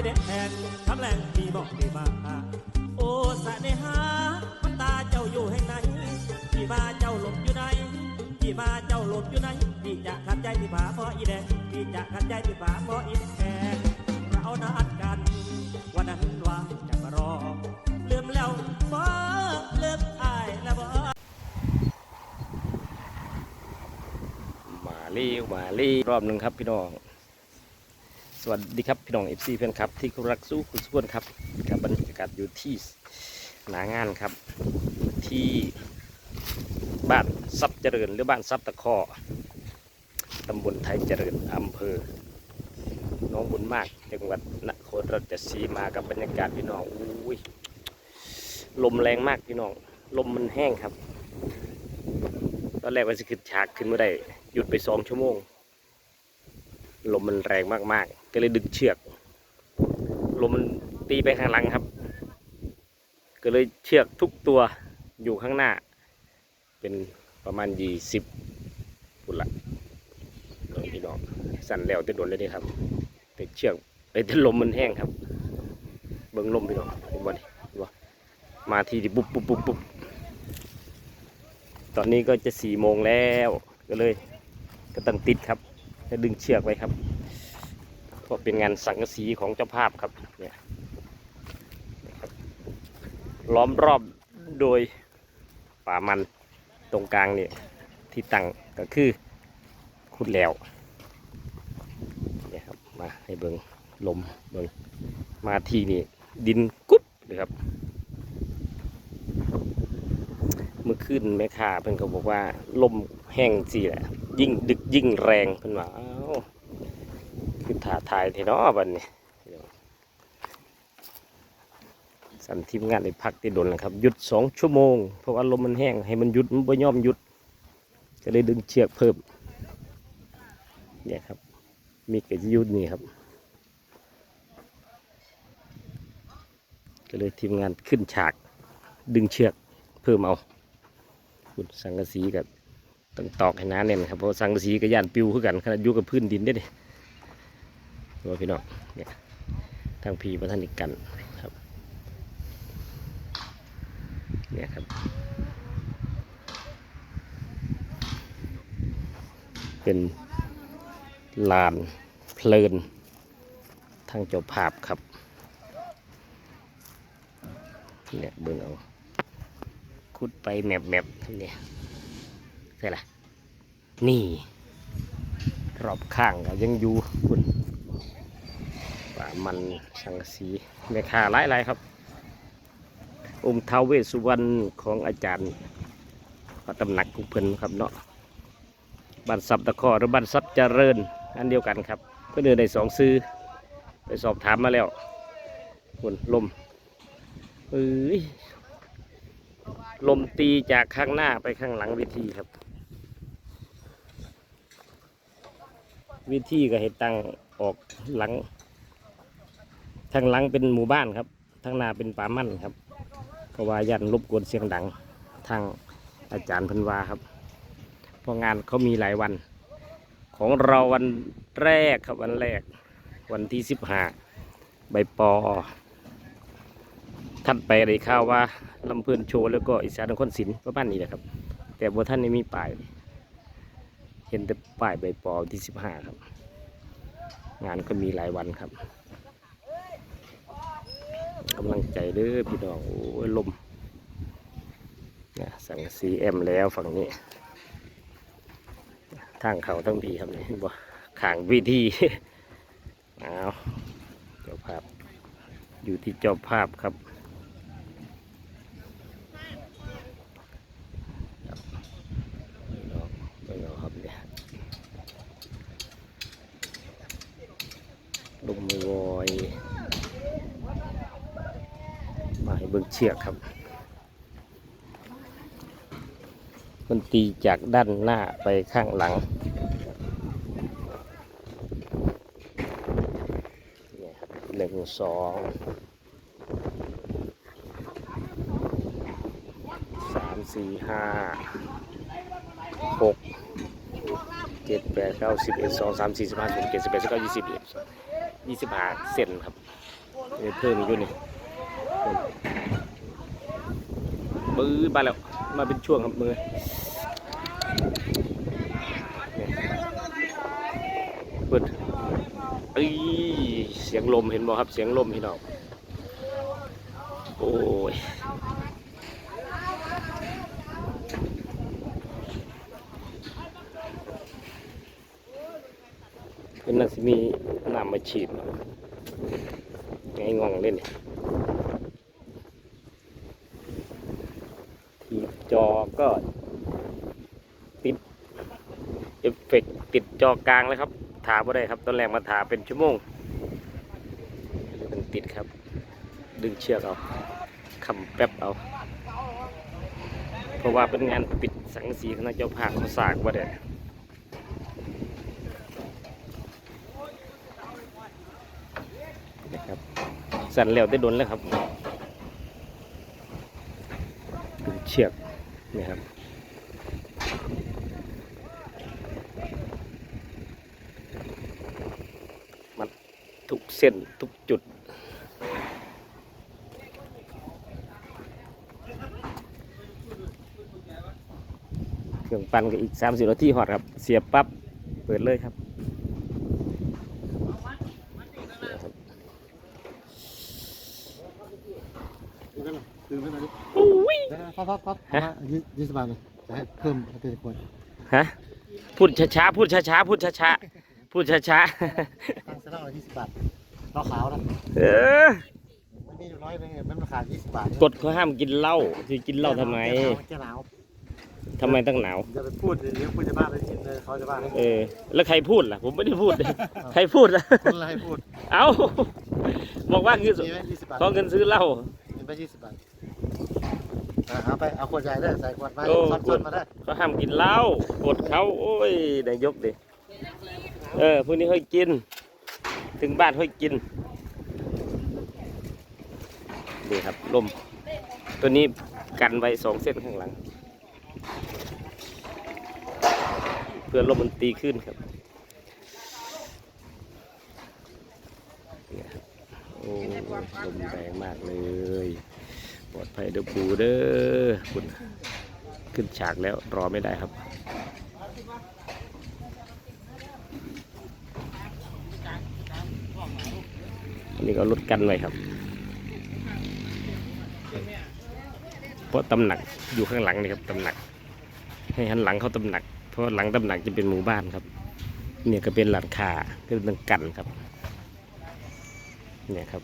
ีแดงคำแรงมีบอกดีมาโอ้สะเนหามันตาเจ้าอยู่แห่งไหนพี่มาเจ้าหลบอยู่ไหนพี่มาเจ้าหลบอยู่ไหนพี่จะขัดใจพี่ผาเพราะอีแดงพี่จะขัดใจพี่ผาเพราะอีแดงเรานัดกัน วันนั้นว่าจะมารอลืมแล้วบ่ลืมอายแล้วบ่มาเรีวมาเรีวรอบหนึ่งครับพี่น้อง สวัสดีครับพี่น้องเอฟซีเพื่อนครับที่รักสู้คุณสุวนครับกับบรรยากาศอยู่ที่หนางานครับ ที่บ้านซับเจริญหรือบ้านซับตะเคอตำบลไทยเจริญอำเภอหน้องบุญมากจังหวัดนครราชสีมากับบรรยากาศพี่น้องอุ้ยลมแรงมากพี่น้องลมมันแห้งครับ ตอนแรกว่าจะขึ้นฉากขึ้นไม่ได้หยุดไปสองชั่วโมง ลมมันแรงมากๆ ก็เลยดึงเชือก ลมมันตีไปข้างหลังครับ ก็เลยเชือกทุกตัวอยู่ข้างหน้า เป็นประมาณยี่สิบพุ่นละน้องพี่น้องสั่นแล้วจะโดนเลยเด้ครับ แต่เชือกไอ้แต่ลมมันแห้งครับ เบิ่งลมพี่น้องเห็นบ่นี่เห็นบ่มาทีดิปุ๊บปุ๊บปุ๊บปุ๊บตอนนี้ก็จะสี่โมงแล้วก็เลยก็ต้องติดครับ จะดึงเชือกไว้ครับเพราะเป็นงานสังกะสีของเจ้าภาพครับเนี่ยล้อมรอบโดยป่ามันตรงกลางเนี่ยที่ตั้งก็คือขุดแล้วเนี่ยครับมาให้เบิงลมเบิงมาทีนี่ดินกุ๊บเลยครับ เมื่อคืนแม่ค้าเพิ่นก็บอกว่าลมแห้งสิแหละ ยิ่งดึกยิ่งแรงเพิ่นว่าอ้าวคือถ่าทายเทเนาะบัดนี้เดี๋ยสั่นทีมงานได้พักที่ดนแล้วครับหยุดสองชั่วโมงเพราะว่าลมมันแห้งให้มันหยุดมันบ่ยอมหยุด ก็เลยดึงเชือกเพิ่มเนี่ยครับ มีกระยุดนี่ครับ ก็เลยทีมงานขึ้นฉากดึงเชือกเพิ่มเอาขุดสังกะสีกับ ต้องตอกให้หนาแน่นครับเพราะสังกะสีกับยานปิวคือกันขนาดอยู่กับพื้นดินได้ดิว่าพี่น้องเนี่ยทางพีพระท่านอีกกันครับเนี่ยครับ เป็นลานเพลินทางเจ้าภาพครับเนี่ยเบิ่งเอาขุดไปแมบแมบเนี่ย ใช่ละนี่รอบข้างก็ยังอยู่คุณป่ามันสังสีแม่ค้าหลายหลายๆครับ องค์ท้าวเวสุวรรณของอาจารย์พระตำหนักกุเพิ่นครับเนาะบ้านซับตะคอหรือบ้านซับเจริญ อันเดียวกันครับเพื่อนเดินได้สองซื้อไปสอบถามมาแล้วคุณลมเอ้ยลมตีจากข้างหน้าไปข้างหลังเวิธีครับ วิธีก็ให้ตั้งออกหลัง ทางหลังเป็นหมู่บ้านครับ ทางหน้าเป็นป่ามั่นครับเพราะว่ายันรบกวนเสียงดังทางอาจารย์พันวาครับ เพราะงานเขามีหลายวัน ของเราวันแรกครับวันแรก วันที่สิบห้าใบปอทัดไปได้ข่าวว่าลำเพลินโชว์แล้วก็อีสานนครศิลป์ประมาณนี้แหละครับ แต่บัท่านนี่มีป้าย เห็นแต่ป้ายใบปอที่สิบห้าครับ งานก็มีหลายวันครับกำลังใจเด้อพี่น้องโอ้ยลมนะสั่งซีเอ็มแล้วฝั่งนี้ ทางเขาทั้งพีครับนี่บ่ขางวิธีเอาเจ้าภาพ อยู่ที่เจ้าภาพครับ เบิ่งเอาครับเนี่ยลมมือวอย มาให้ เบิ่งเชือกครับ มันตีจากด้านหน้าไปข้างหลังนี่ครับหนึ่งสองสามสี่ห้าหกเจ็ดแปดเก้าสิบเอ็ดสองสามสี่สิบห้าสิบเจ็ดสิบแปดสิบเก้ายี่สิบเอ็ดยี่สิบห้าเซนครับเออเพิ่มอีกด้วยนี่ ปื้อมาแล้ว มาเป็นช่วงครับมือเปิดเอ้ยเสียงลมเห็นบ่ครับ เสียงลมพี่น้องโอ้ยเป็นนักสิมีน้ำมาฉีดไงงองเล่นนี่ที่ จอก็ ติดเอฟเฟกต์ติดจอกลางเลยครับถาบ่ได้ครับตอนแรกมาถาเป็นชั่วโมงมันติดครับ ดึงเชือกเอาคำแป๊บเอา เพราะว่าเป็นงานปิดสังสีคณะเจ้าภาพเขาสากว่าเด้นะครับ สั่นแล้วได้โดนแล้วครับดึงเชือก นี่ครับ มัดทุกเส้นทุกจุดเครื่องปั่นก็อีก 30นาทีหอดครับ เสียบปั๊บเปิดเลยครับคือไม่ได้ อุ้ยพับพับพับฮะ ยี่สิบบาทเลยจะให้เพิ่มเป็นคนฮะพูดช้าๆพูดช้าๆพูดช้าๆพูดช้าตั้งเส้นละยี่สิบบาทเราขาวนะๆเออไม่มีน้อยเลยมันราคายี่สิบบาทกฎเขาห้ามกินเหล้าจะกินเหล้าทำไมแกหนาวทำไมต้องหนาวอย่าไปพูดเดี๋ยวคุณจะบ้าไปกินเลยเขาจะบ้าเลยเออ แล้วใครพูดล่ะ ผมไม่ได้พูดใครพูดล่ะ คนอะไรพูดเอ้า บอกว่าเงินมีไหมยี่สิบบาทขอเงินซื้อเหล้ามีไปยี่สิบบาท เอาไปเอาขวดใหญ่ได้ใส่ขวดมาโอ้ซ้อนๆมาได้เขาห้ามกินเหล้ากฎเขาโอ้ยนายกดิเออพวกนี้ค่อยกิน ถึงบ้านค่อยกินนี่ครับลมตัวนี้กันไว้สองเส้นข้างหลัง เพื่อลมมันตีขึ้นครับเนี่ยครับโอ้ลมแรงมากเลย ปลอดภัยเด้อปูเด้อคุณขึ้นฉากแล้วรอไม่ได้ครับอันนี้ก็ลดกันไว้ครับ เพราะตำหนักอยู่ข้างหลังนี่ครับตำหนัก ให้หันหลังเข้าตำหนัก เพราะหลังตำหนักจะเป็นหมู่บ้านครับ เนี่ยก็เป็นหลังคาก็เป็นกันครับ เนี่ยครับ